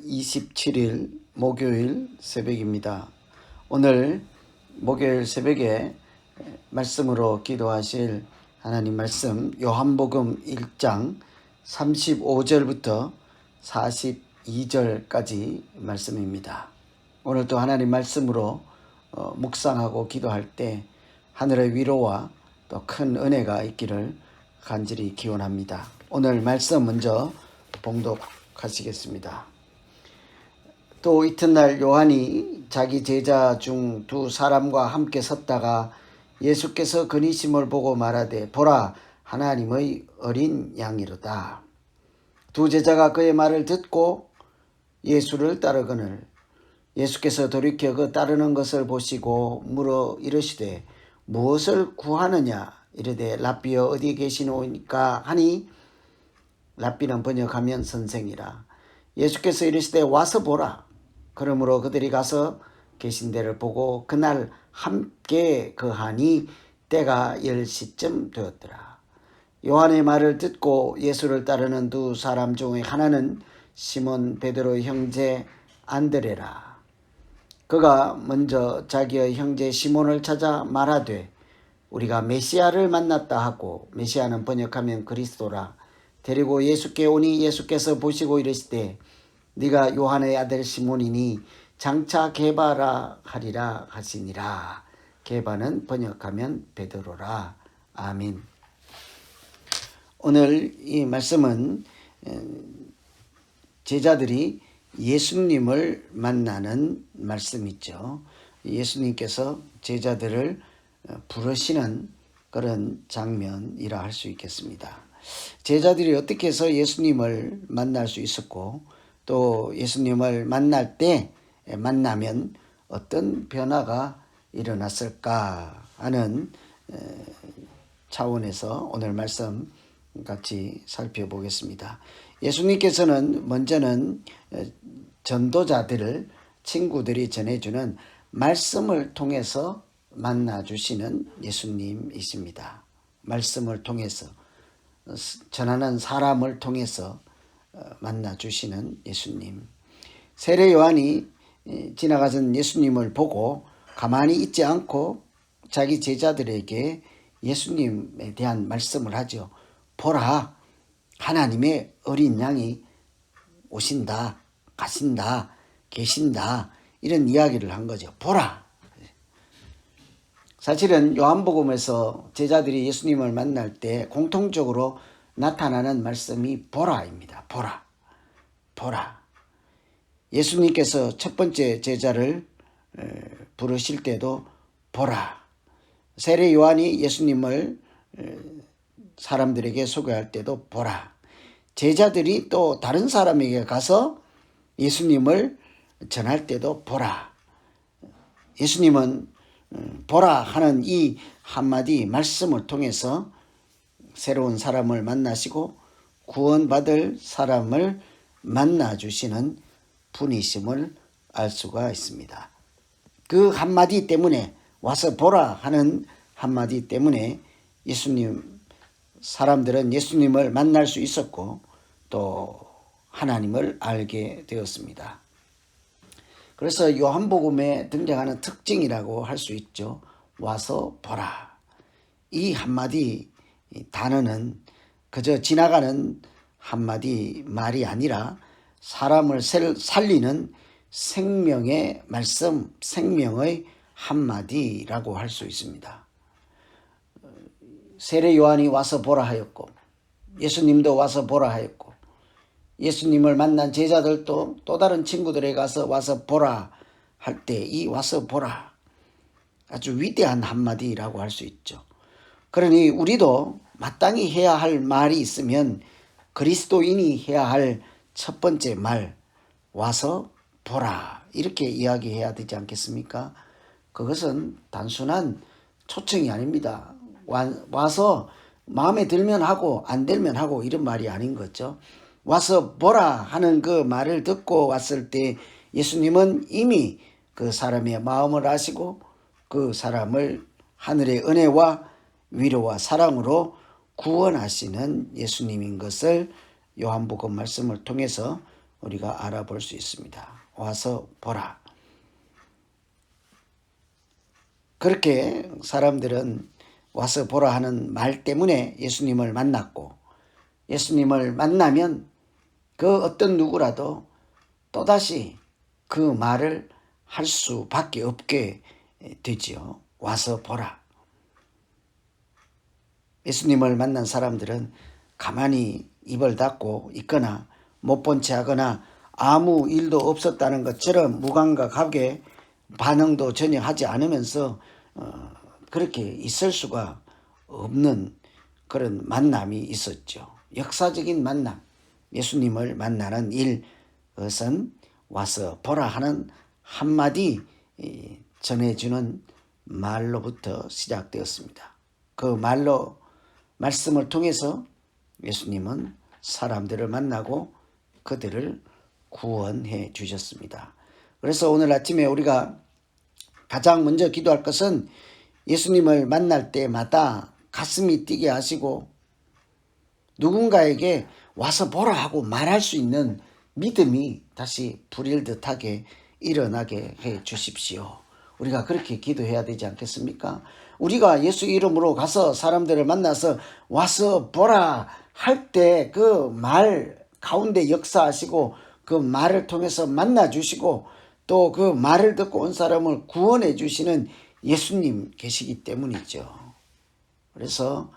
27일 목요일 새벽입니다. 오늘 목요일 새벽에 말씀으로 기도하실 하나님 말씀 요한복음 1장 35절부터 42절까지 말씀입니다. 오늘도 하나님 말씀으로 어, 묵상하고 기도할 때 하늘의 위로와 또 큰 은혜가 있기를 간절히 기원합니다. 오늘 말씀 먼저 봉독하시겠습니다. 또 이튿날 요한이 자기 제자 중 두 사람과 함께 섰다가 예수께서 그니심을 보고 말하되 보라 하나님의 어린 양이로다. 두 제자가 그의 말을 듣고 예수를 따르거늘 예수께서 돌이켜 그 따르는 것을 보시고 물어 이르시되 무엇을 구하느냐 이르되 랍비여 어디 계시노니까 하니 랍비는 번역하면 선생이라. 예수께서 이르시되 와서 보라. 그러므로 그들이 가서 계신 데를 보고 그날 함께 거하니 때가 10시쯤 되었더라. 요한의 말을 듣고 예수를 따르는 두 사람 중에 하나는 시몬 베드로의 형제 안드레라. 그가 먼저 자기의 형제 시몬을 찾아 말하되 우리가 메시아를 만났다 하고 메시아는 번역하면 그리스도라 데리고 예수께 오니 예수께서 보시고 이르시되 네가 요한의 아들 시몬이니 장차 게바라 하리라 하시니라 게바는 번역하면 베드로라 아멘 오늘 이 말씀은 제자들이 예수님을 만나는 말씀이죠. 예수님께서 제자들을 어, 부르시는 그런 장면이라 할 수 있겠습니다. 제자들이 어떻게 해서 예수님을 만날 수 있었고 또 예수님을 만날 때 만나면 어떤 변화가 일어났을까 하는 차원에서 오늘 말씀 같이 살펴보겠습니다. 예수님께서는 먼저는 전도자들을 친구들이 전해주는 말씀을 통해서 만나주시는 예수님이십니다. 말씀을 통해서 전하는 사람을 통해서 어, 만나 주시는 예수님. 세례 요한이 지나가던 예수님을 보고 가만히 있지 않고 자기 제자들에게 예수님에 대한 말씀을 하죠. 보라, 하나님의 어린 양이 오신다, 가신다, 계신다, 이런 이야기를 한 거죠. 보라. 사실은 요한복음에서 제자들이 예수님을 만날 때 공통적으로 나타나는 말씀이 보라입니다. 보라. 보라. 예수님께서 첫 번째 제자를 부르실 때도 보라. 세례 요한이 예수님을 사람들에게 소개할 때도 보라. 제자들이 또 다른 사람에게 가서 예수님을 전할 때도 보라. 예수님은 음, 보라 하는 이 한마디 말씀을 통해서 새로운 사람을 만나시고 구원받을 사람을 만나 주시는 분이심을 알 수가 있습니다. 그 한마디 때문에 와서 보라 하는 한마디 때문에 예수님 사람들은 예수님을 만날 수 있었고 또 하나님을 알게 되었습니다. 그래서 요한복음에 등장하는 특징이라고 할 수 있죠. 와서 보라. 이 한마디 단어는 그저 지나가는 한마디 말이 아니라 사람을 살리는 생명의 말씀, 생명의 한마디라고 할 수 있습니다. 세례 요한이 와서 보라 하였고 예수님도 와서 보라 하였고 예수님을 만난 제자들도 또 다른 친구들에 가서 와서 보라 할 때 이 와서 보라 아주 위대한 한마디라고 할 수 있죠. 그러니 우리도 마땅히 해야 할 말이 있으면 그리스도인이 해야 할 첫 번째 말 와서 보라 이렇게 이야기해야 되지 않겠습니까? 그것은 단순한 초청이 아닙니다. 와서 마음에 들면 하고 안 들면 하고 이런 말이 아닌 거죠. 와서 보라 하는 그 말을 듣고 왔을 때 예수님은 이미 그 사람의 마음을 아시고 그 사람을 하늘의 은혜와 위로와 사랑으로 구원하시는 예수님인 것을 요한복음 말씀을 통해서 우리가 알아볼 수 있습니다. 와서 보라. 그렇게 사람들은 와서 보라 하는 말 때문에 예수님을 만났고 예수님을 만나면 그 어떤 누구라도 또다시 그 말을 할 수밖에 없게 되지요. 와서 보라. 예수님을 만난 사람들은 가만히 입을 닫고 있거나 못 본 채 하거나 아무 일도 없었다는 것처럼 무감각하게 반응도 전혀 하지 않으면서 어, 그렇게 있을 수가 없는 그런 만남이 있었죠. 역사적인 만남. 예수님을 만나는 일, 그것은 와서 보라 하는 한마디 전해주는 말로부터 시작되었습니다. 그 말로 말씀을 통해서 예수님은 사람들을 만나고 그들을 구원해 주셨습니다. 그래서 오늘 아침에 우리가 가장 먼저 기도할 것은 예수님을 만날 때마다 가슴이 뛰게 하시고 누군가에게 와서 보라 하고 말할 수 있는 믿음이 다시 불일 듯하게 일어나게 해 주십시오. 우리가 그렇게 기도해야 되지 않겠습니까? 우리가 예수 이름으로 가서 사람들을 만나서 와서 보라 할 때 그 말 가운데 역사하시고 그 말을 통해서 만나 주시고 또 그 말을 듣고 온 사람을 구원해 주시는 예수님 계시기 때문이죠. 그래서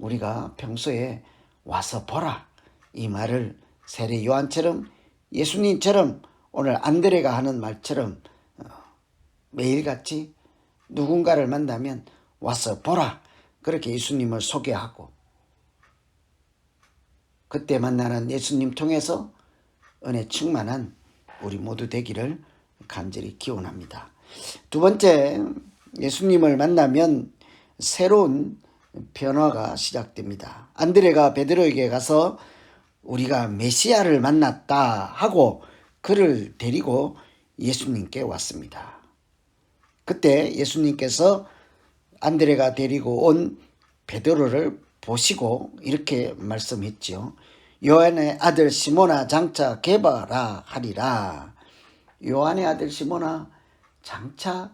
우리가 평소에 와서 보라 이 말을 세례 요한처럼 예수님처럼 오늘 안드레가 하는 말처럼 어, 매일같이 누군가를 만나면 와서 보라 그렇게 예수님을 소개하고 그때 만나는 예수님 통해서 은혜 충만한 우리 모두 되기를 간절히 기원합니다. 두 번째 예수님을 만나면 새로운 변화가 시작됩니다. 안드레가 베드로에게 가서 우리가 메시아를 만났다 하고 그를 데리고 예수님께 왔습니다. 그때 예수님께서 안드레가 데리고 온 베드로를 보시고 이렇게 말씀했죠. 요한의 아들 시모나 장차 개바라 하리라. 요한의 아들 시모나 장차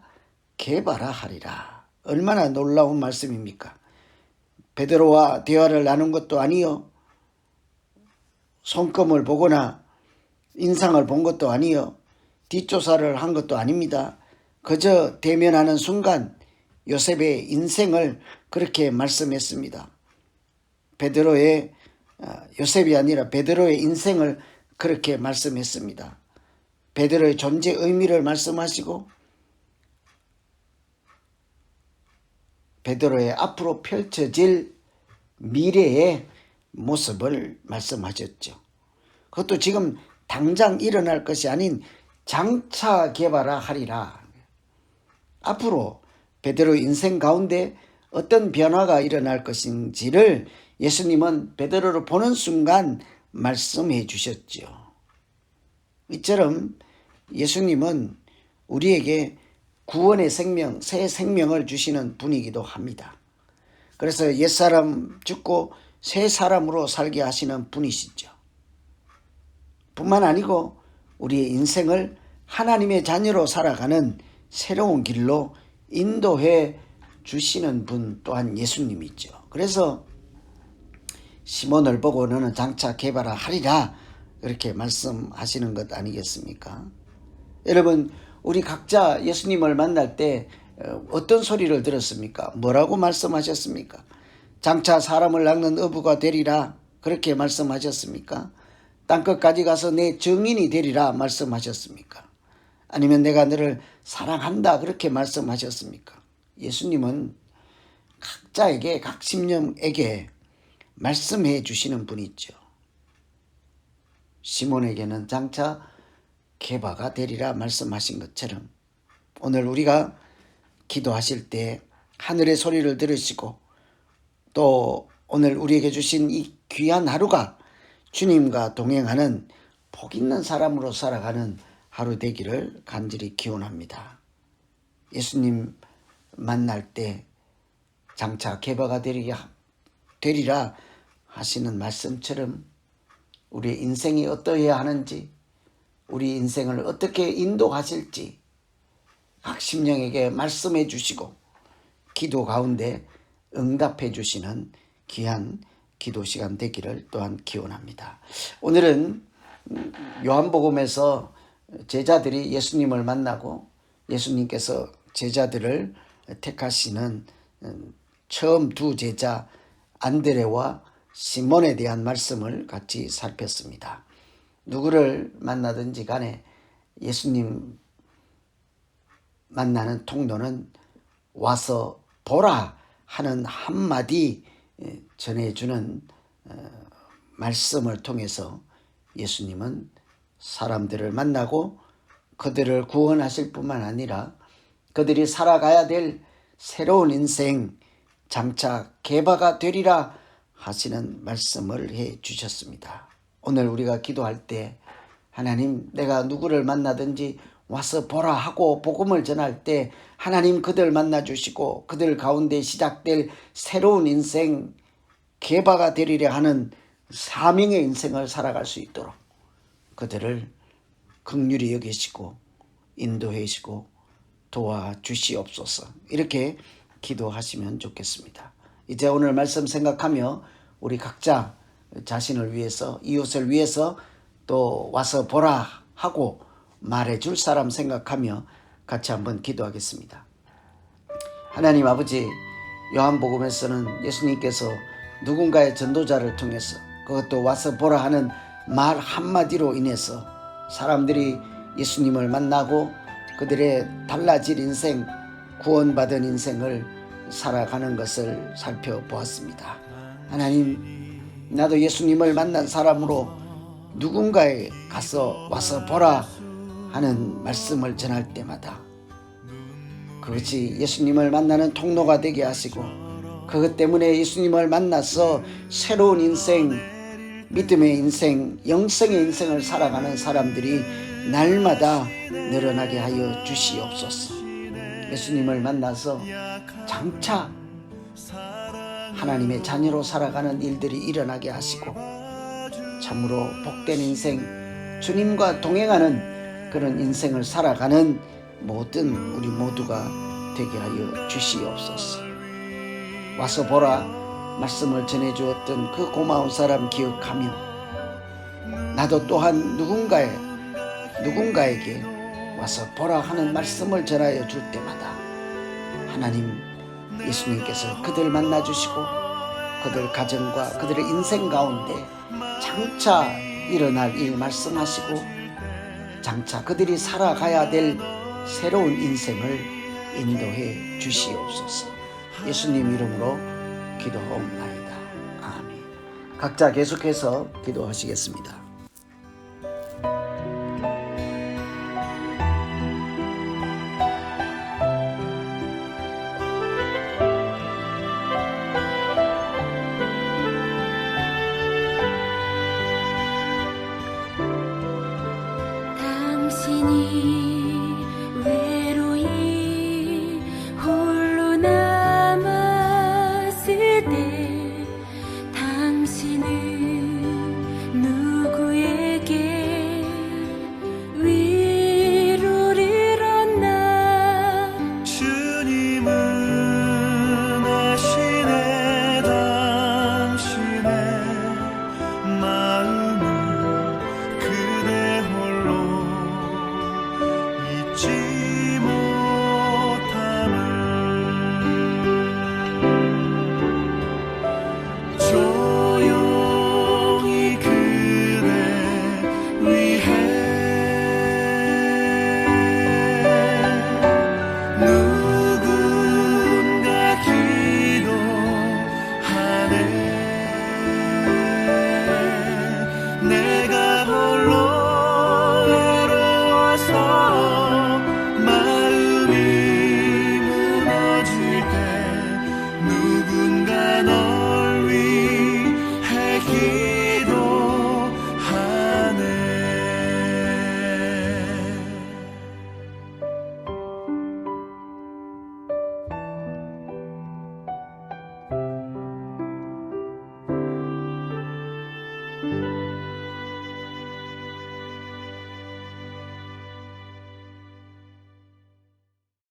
개바라 하리라. 얼마나 놀라운 말씀입니까? 베드로와 대화를 나눈 것도 아니요. 손금을 보거나 인상을 본 것도 아니요. 뒷조사를 한 것도 아닙니다. 그저 대면하는 순간 요셉의 인생을 그렇게 말씀했습니다. 베드로의 아, 요셉이 아니라 베드로의 인생을 그렇게 말씀했습니다. 베드로의 존재 의미를 말씀하시고 베드로의 앞으로 펼쳐질 미래의 모습을 말씀하셨죠. 그것도 지금 당장 일어날 것이 아닌 장차 개발하 하리라. 앞으로 베드로 인생 가운데 어떤 변화가 일어날 것인지를 예수님은 베드로를 보는 순간 말씀해 주셨죠. 이처럼 예수님은 우리에게 구원의 생명, 새 생명을 주시는 분이기도 합니다. 그래서 옛사람 죽고 새 사람으로 살게 하시는 분이시죠. 뿐만 아니고 우리의 인생을 하나님의 자녀로 살아가는 새로운 길로 인도해 주시는 분 또한 예수님이죠. 그래서 시몬을 보고 너는 장차 개발을 하리라 그렇게 말씀하시는 것 아니겠습니까? 여러분 우리 각자 예수님을 만날 때 어, 어떤 소리를 들었습니까? 뭐라고 말씀하셨습니까? 장차 사람을 낚는 어부가 되리라 그렇게 말씀하셨습니까? 땅끝까지 가서 내 증인이 되리라 말씀하셨습니까? 아니면 내가 너를 사랑한다 그렇게 말씀하셨습니까? 예수님은 각자에게 각 심령에게 말씀해 주시는 분이죠. 시몬에게는 장차 개바가 되리라 말씀하신 것처럼 오늘 우리가 기도하실 때 하늘의 소리를 들으시고 또 오늘 우리에게 주신 이 귀한 하루가 주님과 동행하는 복 있는 사람으로 살아가는 하루 되기를 간절히 기원합니다. 예수님 만날 때 장차 개바가 되리라, 하시는 말씀처럼 우리의 인생이 어떠해야 하는지 우리 인생을 어떻게 인도하실지 각 심령에게 말씀해 주시고 기도 가운데 응답해 주시는 귀한 기도 시간 되기를 또한 기원합니다. 오늘은 음, 요한복음에서 제자들이 예수님을 만나고 예수님께서 제자들을 택하시는 음, 처음 두 제자 안드레와 시몬에 대한 말씀을 같이 살폈습니다. 누구를 만나든지 간에 예수님 만나는 통로는 와서 보라 하는 한마디 예, 전해주는 어, 말씀을 통해서 예수님은 사람들을 만나고 그들을 구원하실 뿐만 아니라 그들이 살아가야 될 새로운 인생 장차 개바가 되리라 하시는 말씀을 해 주셨습니다. 오늘 우리가 기도할 때 하나님 내가 누구를 만나든지 와서 보라 하고 복음을 전할 때 하나님 그들 만나 주시고 그들 가운데 시작될 새로운 인생 개바가 되리려 하는 사명의 인생을 살아갈 수 있도록 그들을 극률히 여기시고 인도해 주시고 도와주시옵소서 이렇게 기도하시면 좋겠습니다. 이제 오늘 말씀 생각하며 우리 각자 자신을 위해서 이웃을 위해서 또 와서 보라 하고 말해줄 사람 생각하며 같이 한번 기도하겠습니다. 하나님 아버지 요한복음에서는 예수님께서 누군가의 전도자를 통해서 그것도 와서 보라 하는 말 한마디로 인해서 사람들이 예수님을 만나고 그들의 달라질 인생 구원받은 인생을 살아가는 것을 살펴보았습니다. 하나님 나도 예수님을 만난 사람으로 누군가에 가서 와서 보라 하는 말씀을 전할 때마다 그것이 예수님을 만나는 통로가 되게 하시고 그것 때문에 예수님을 만나서 새로운 인생, 믿음의 인생, 영성의 인생을 살아가는 사람들이 날마다 늘어나게 하여 주시옵소서. 예수님을 만나서 장차 하나님의 자녀로 살아가는 일들이 일어나게 하시고 참으로 복된 인생, 주님과 동행하는 그런 인생을 살아가는 모든 우리 모두가 되게 하여 주시옵소서. 와서 보라 말씀을 전해 주었던 그 고마운 사람 기억하며 나도 또한 누군가의 누군가에게 와서 보라 하는 말씀을 전하여 줄 때마다 하나님 예수님께서 그들 만나 주시고 그들 가정과 그들의 인생 가운데 장차 일어날 일 말씀하시고 장차 그들이 살아가야 될 새로운 인생을 인도해 주시옵소서. 예수님 이름으로 기도하옵나이다. 아멘. 각자 계속해서 기도하시겠습니다. 你。Oh.